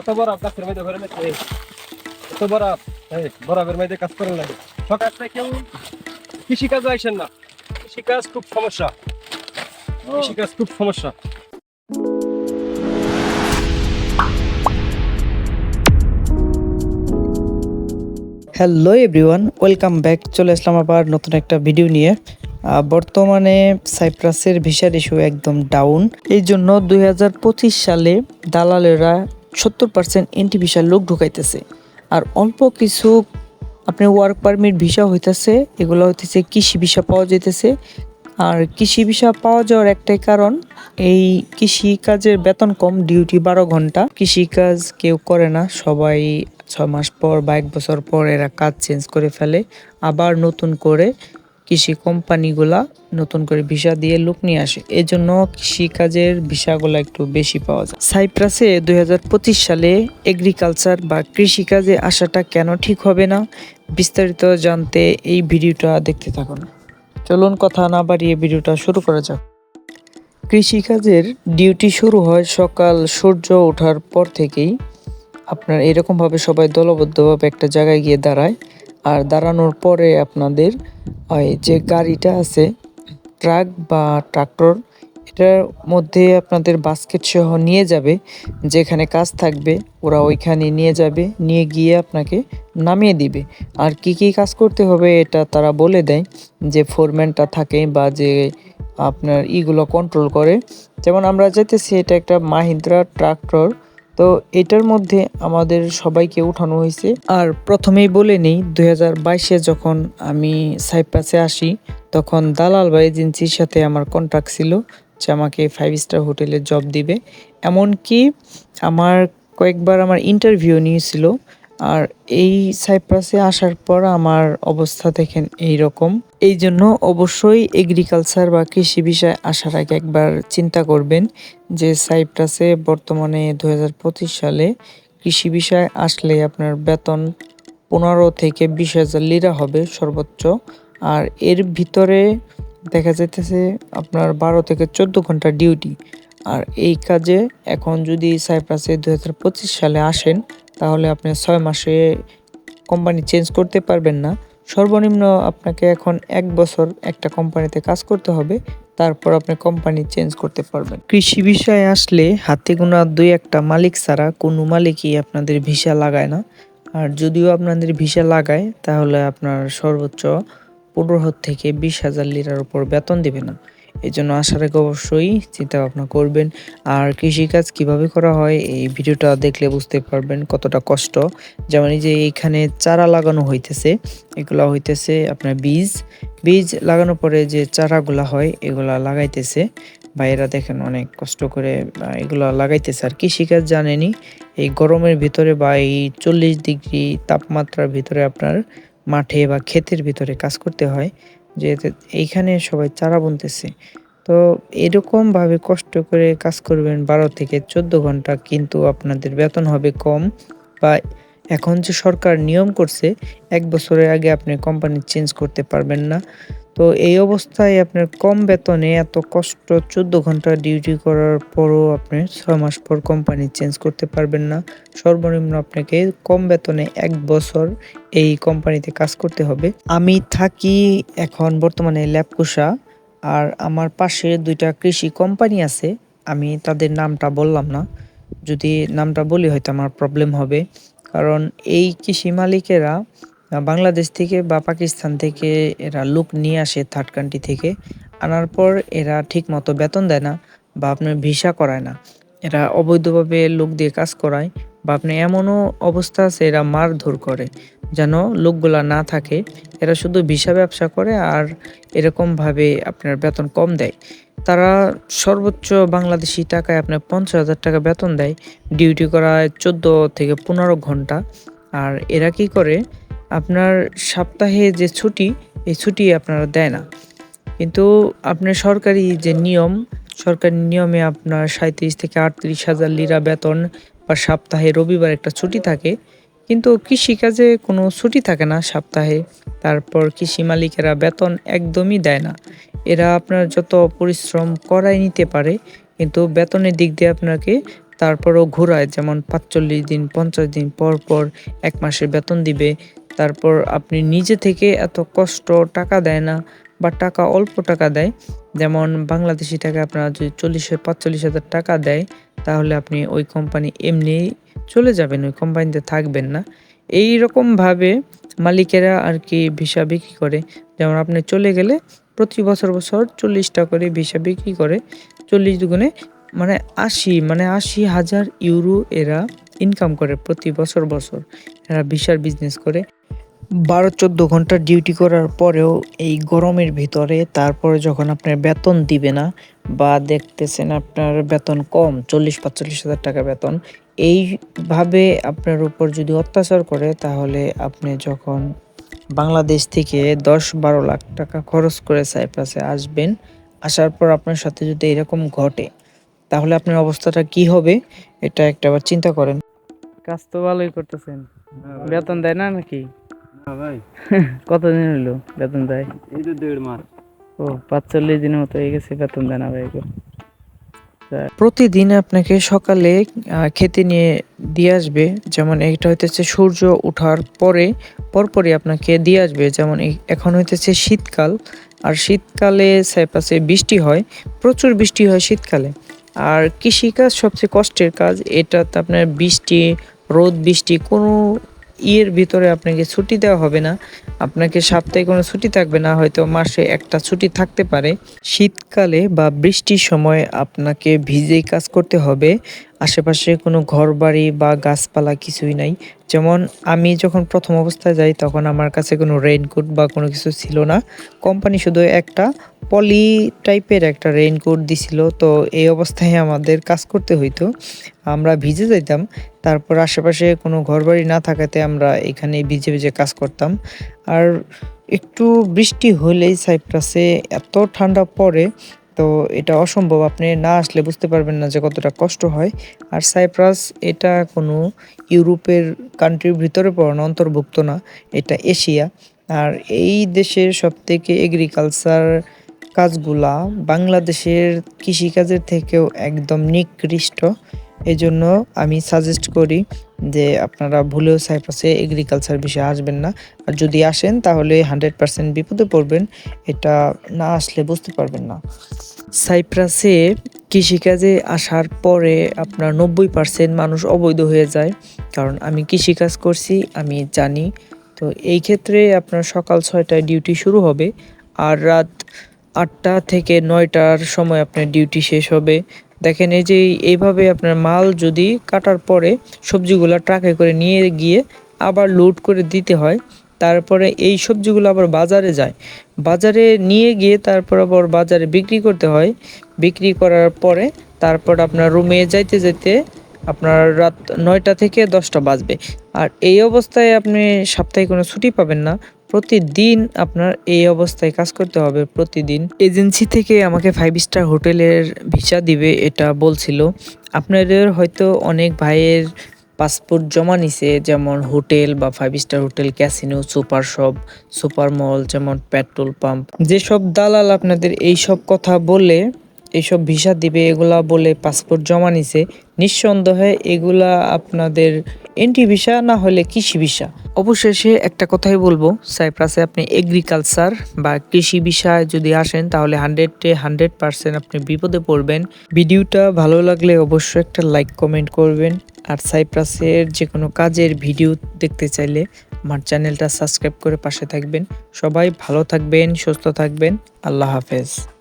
কত বরফ গাছের মধ্যে ভরে নিচ্ছে কত বরফ এই বরফের মধ্যে কাজ করেন লাগে সকাল কেউ কৃষিকাজ আইসেন না। কৃষিকাজ খুব সমস্যা। কৃষিকাজ খুব সমস্যা। Hello everyone, welcome back. চলে আসলাম আবার নতুন একটা ভিডিও নিয়ে। বর্তমানে সাইপ্রাসের ভিসার ইস্যু একদম ডাউন এই জন্য দুই হাজার পঁচিশ সালে দালালেরা সত্তর পার্সেন্ট এন্টি ভিসার লোক ঢুকাইতেছে। আর অল্প কিছু আপনি ওয়ার্ক পারমিট ভিসা হইতেছে, এগুলো হইতেছে কৃষি ভিসা পাওয়া যাইতেছে। আর কৃষি ভিসা পাওয়া যাওয়ার একটাই কারণ, এই কৃষি কাজের বেতন কম ডিউটি বারো ঘণ্টা। কৃষি কাজ কেউ করে না, সবাই ছয় মাস পর বা এক বছর পর এরা কাজ চেঞ্জ করে ফেলে। আবার নতুন করে কৃষি কোম্পানিগুলা নতুন করে ভিসা দিয়ে লোক নিয়ে আসে। এই জন্য কৃষি কাজের ভিসাগুলো একটু বেশি পাওয়া যায়। সাইপ্রাসে দুই হাজার পঁচিশ সালে এগ্রিকালচার বা কৃষিকাজে আসাটা কেন ঠিক হবে না? বিস্তারিত জানতে এই ভিডিওটা দেখতে থাকুন। চলুন কথা না বাড়িয়ে ভিডিওটা শুরু করা যাক। কৃষিকাজের ডিউটি শুরু হয় সকাল সূর্য ওঠার পর থেকেই। আপনার এরকমভাবে সবাই দলবদ্ধভাবে একটা জায়গায় গিয়ে দাঁড়ায়। আর দাঁড়ানোর পরে আপনাদের, ওই যে গাড়িটা আছে, ট্রাক বা ট্রাক্টর, এটার মধ্যে আপনাদের বাস্কেট সহ নিয়ে যাবে। যেখানে কাজ থাকবে, ওরা ওইখানে নিয়ে যাবে, নিয়ে গিয়ে আপনাকে নামিয়ে দিবে। আর কি কি কাজ করতে হবে, এটা তারা বলে দেয়। যে ফোরম্যানটা থাকে বা যে আপনার ইগুলো কন্ট্রোল করে। যেমন আমরা যেতেছি এটা একটা মাহিন্দ্রা ট্রাক্টর। তো এটার মধ্যে আমাদের সবাইকে উঠানো হয়েছে। আর প্রথমেই বলে নিই হাজার বাইশে যখন আমি সাইপ্রাসে আসি, তখন দালাল বা এজেন্সির সাথে আমার কন্ট্রাক্ট ছিল যে আমাকে ফাইভ স্টার হোটেলে জব দিবে। এমনকি আমার কয়েকবার আমার ইন্টারভিউ নিয়েছিল আর এই সাইপ্রাসে আসার পর আমার অবস্থা দেখেন এই রকম এই জন্য অবশ্যই এগ্রিকালচার বা কৃষি বিষয়ে আসার আগে একবার চিন্তা করবেন যে সাইপ্রাসে বর্তমানে দু হাজার পঁচিশ সালে কৃষি বিষয়ে আসলে আপনার বেতন পনেরো থেকে বিশ হাজার লিরা হবে সর্বোচ্চ। আর এর ভিতরে দেখা যাইতেছে আপনার বারো থেকে চোদ্দ ঘণ্টা ডিউটি আর এই কাজে এখন যদি সাইপ্রাসে দু হাজার পঁচিশ সালে আসেন তাহলে আপনি ছয় মাসে কোম্পানি চেঞ্জ করতে পারবেন না। সর্বনিম্ন আপনাকে এখন এক বছর একটা কোম্পানিতে কাজ করতে হবে, তারপর আপনি কোম্পানি চেঞ্জ করতে পারবেন। কৃষি বিষয়ে আসলে হাতে গোনা দুই একটা মালিক ছাড়া কোনো মালিকই আপনাদের ভিসা লাগায় না। আর যদিও আপনাদের ভিসা লাগায়, তাহলে আপনার সর্বোচ্চ পনেরো থেকে বিশ হাজার লিরার উপর বেতন দিবে না। এই জন্য আসার আগে অবশ্যই চিন্তা ভাবনা করবেন। আর কৃষিকাজ কীভাবে করা হয়, এই ভিডিওটা দেখলে বুঝতে পারবেন কতটা কষ্ট। যেমন এই যে এইখানে চারা লাগানো হইতেছে, এগুলা হইতেছে আপনার বীজ। বীজ লাগানোর পরে যে চারাগুলা হয়, এগুলা লাগাইতেছে। ভাইয়েরা দেখেন অনেক কষ্ট করে এগুলা লাগাইতেছে। আর কৃষিকাজ জানেনি এই গরমের ভিতরে বা এই চল্লিশ ডিগ্রি তাপমাত্রার ভিতরে আপনার মাঠে বা ক্ষেতের ভিতরে কাজ করতে হয়। যে এইখানে সবাই চারা বুনতেছে। তো এরকম ভাবে কষ্ট করে কাজ করবেন বারো থেকে চোদ্দ ঘণ্টা কিন্তু আপনাদের বেতন হবে কম বা এখন যে সরকার নিয়ম করছে, এক বছরের আগে আপনি কোম্পানি চেঞ্জ করতে পারবেন না। তো এই অবস্থায় আপনার কম বেতনে এত কষ্ট, চোদ্দ ঘণ্টা ডিউটি করার পরও আপনি ছয় মাস পর কোম্পানি চেঞ্জ করতে পারবেন না। সর্বনিম্ন আপনাকে কম বেতনে এক বছর এই কোম্পানিতে কাজ করতে হবে। আমি থাকি এখন বর্তমানে ল্যাবকুশা আর আমার পাশে দুইটা কৃষি কোম্পানি আছে। আমি তাদের নামটা বললাম না। যদি নামটা বলি হয়তো আমার প্রবলেম হবে। কারণ এই কৃষি মালিকেরা বাংলাদেশ থেকে বা পাকিস্তান থেকে এরা লোক নিয়ে আসে থার্ড কান্ট্রি থেকে। আনার পর এরা ঠিক মতো বেতন দেয় না বা আপনার ভিসা করায় না। এরা অবৈধভাবে লোক দিয়ে কাজ করায় বা আপনি এমনও অবস্থা আছে এরা মারধর করে। যেন লোকগুলা না থাকে, এরা শুধু ভিসা ব্যবসা করে আর এরকমভাবে আপনার বেতন কম দেয়। তারা সর্বোচ্চ বাংলাদেশি টাকায় আপনার পঞ্চাশ হাজার টাকা বেতন দেয়। ডিউটি করায় চোদ্দ থেকে পনেরো ঘণ্টা। আর এরা কি করে? আপনার সপ্তাহে যে ছুটি, এই ছুটি আপনারা দেয় না। কিন্তু আপনার সরকারি যে নিয়ম, সরকারি নিয়মে আপনার সাঁত্রিশ থেকে আটত্রিশ হাজার লিরা বেতন বা সপ্তাহে রবিবার একটা ছুটি থাকে। কিন্তু কৃষিকাজে কোনো ছুটি থাকে না সপ্তাহে। তারপর কৃষি মালিকেরা বেতন একদমই দেয় না। এরা আপনার যত পরিশ্রম করাই নিতে পারে, কিন্তু বেতনের দিক দিয়ে আপনাকে তারপরও ঘোরায়, যেমন পাঁচচল্লিশ দিন, পঞ্চাশ দিন পর পর এক মাসের বেতন দিবে। তারপর আপনি নিজে থেকে এত কষ্ট টাকা দেয় না বা টাকা অল্প টাকা দেয়, যেমন বাংলাদেশি টাকা আপনার যদি চল্লিশ পাঁচচল্লিশ হাজার টাকা দেয়, তাহলে আপনি ওই কোম্পানি এমনি চলে যাবেন, ওই কোম্পানিতে থাকবেন না। এই রকমভাবে মালিকেরা আর কি ভিসা বিক্রি করে। যেমন আপনি চলে গেলে প্রতি বছর বছর চল্লিশটা করে ভিসা বিক্রি করে, চল্লিশ দুগুণে মানে আশি মানে আশি হাজার ইউরো এরা ইনকাম করে প্রতি বছর বছর। এরা ভিসার বিজনেস করে। বারো চোদ্দ ঘণ্টা ডিউটি করার পরেও এই গরমের ভিতরে তারপরে যখন আপনার বেতন দিবে না বা দেখতেছেন আপনার বেতন কম, চল্লিশ পাঁচচল্লিশ হাজার টাকা বেতন এইভাবে আপনার উপর যদি অত্যাচার করে তাহলে আপনি যখন বাংলাদেশ থেকে দশ বারো লাখ টাকা খরচ করে সাইপ্রাসে আসবেন আসার পর আপনার সাথে যদি এরকম ঘটে তাহলে আপনার অবস্থাটা কি হবে? এটা একটা আবার চিন্তা করেন। কাজ তো ভালোই করতেছেন। বেতন দেয় না নাকি? হ্যাঁ ভাই। কতদিন হলো বেতন দেয়? এই তো দেড় মাস। ও পাঁচচল্লিশ দিনের মতো হয়ে গেছে বেতন দেয় না ভাই। প্রতিদিন আপনাকে সকালে খেতে নিয়ে দিয়ে আসবে, যেমন এটা হইতেছে সূর্য ওঠার পরে, পরপরই আপনাকে দিয়ে আসবে, যেমন এখন হইতেছে শীতকাল, আর শীতকালে সাইপাসে বৃষ্টি হয়, প্রচুর বৃষ্টি হয় শীতকালে। আর কৃষিকাজ সবচেয়ে কষ্টের কাজ, এটাতে আপনার বৃষ্টি, রোদ বৃষ্টি, কোনো ইয়ের ভিতরে আপনাকে ছুটি দেওয়া হবে না। আপনাকে সপ্তাহে কোনো ছুটি থাকবে না, হয়তো মাসে একটা ছুটি থাকতে পারে। শীতকালে বা বৃষ্টির সময় আপনাকে ভিজেই কাজ করতে হবে। আশেপাশে কোনো ঘরবাড়ি বা গাছপালা কিছুই নাই। যেমন আমি যখন প্রথম অবস্থায় যাই, তখন আমার কাছে কোনো রেইনকোট বা কোনো কিছু ছিল না। কোম্পানি শুধু একটা পলি টাইপের একটা রেইনকোট দিছিল। তো এই অবস্থায় আমাদের কাজ করতে হইতো। আমরা ভিজে যাইতাম। তারপর আশেপাশে কোনো ঘরবাড়ি না থাকাতে আমরা এখানে ভিজে ভিজে কাজ করতাম। আর একটু বৃষ্টি হলেই সাইপ্রাসে এত ঠান্ডা পড়ে তো এটা অসম্ভব। আপনি না আসলে বুঝতে পারবেন না যে কতটা কষ্ট হয়। আর সাইপ্রাস এটা কোনো ইউরোপের কান্ট্রির ভিতরে পড়ে না অন্তর্ভুক্ত না, এটা এশিয়া। আর এই দেশের সব থেকে এগ্রিকালচার কাজগুলা বাংলাদেশের কৃষিকাজের থেকেও একদম নিকৃষ্ট। এই জন্য আমি সাজেস্ট করি যে আপনারা ভুলেও সাইপ্রাসে এগ্রিকালচার বিষয়ে আসবেন না। আর যদি আসেন, তাহলে হান্ড্রেড পার্সেন্ট বিপদে পড়বেন। এটা না আসলে বুঝতে পারবেন না। সাইপ্রাসে কৃষিকাজে আসার পরে আপনার নব্বই পার্সেন্ট মানুষ অবৈধ হয়ে যায়। কারণ আমি কৃষিকাজ করছি, আমি জানি। তো এই ক্ষেত্রে আপনার সকাল ছয়টায় ডিউটি শুরু হবে। আর রাত আটটা থেকে নয়টার সময় আপনার ডিউটি শেষ হবে। দেখেন এই যে এইভাবে আপনার মাল যদি কাটার পরে সবজিগুলো ট্রাকে করে নিয়ে গিয়ে আবার লোড করে দিতে হয়, তারপরে এই সবজিগুলো আবার বাজারে যায়। বাজারে নিয়ে গিয়ে তারপর আবার বাজারে বিক্রি করতে হয়। বিক্রি করার পরে তারপর আপনার রুমে যাইতে যেতে আপনার রাত নয়টা থেকে দশটা বাজবে। আর এই অবস্থায় আপনি সাপ্তাহিক কোনো ছুটি পাবেন না। প্রতিদিন আপনার এই অবস্থায় কাজ করতে হবে, প্রতিদিন। এজেন্সি থেকে আমাকে ফাইভ স্টার হোটেলের ভিসা দিবে এটা বলছিল। আপনাদের হয়তো অনেক ভাইয়ের পাসপোর্ট জমা নিছে, যেমন হোটেল বা five star hotel casino super shop super mall যেমন পেট্রোল পাম্প যেসব দালাল আপনাদের এই সব কথা বলে এইসব ভিসা দিবে, এগুলা বলে পাসপোর্ট জমা নিছে, নিঃসন্দেহে এগুলা আপনাদের এন্ট্রি ভিসা না হলে কৃষি ভিসা? অবশেষে একটা কথাই বলব, সাইপ্রাসে আপনি এগ্রিকালচার বা কৃষি বিষয়ে যদি আসেন, তাহলে হান্ড্রেডে হান্ড্রেড পার্সেন্ট আপনি বিপদে পড়বেন। ভিডিওটা ভালো লাগলে অবশ্যই একটা লাইক, কমেন্ট করবেন। আর সাইপ্রাসের যে কোনো কাজের ভিডিও দেখতে চাইলে আমার চ্যানেলটা সাবস্ক্রাইব করে পাশে থাকবেন। সবাই ভালো থাকবেন, সুস্থ থাকবেন। আল্লাহ হাফেজ।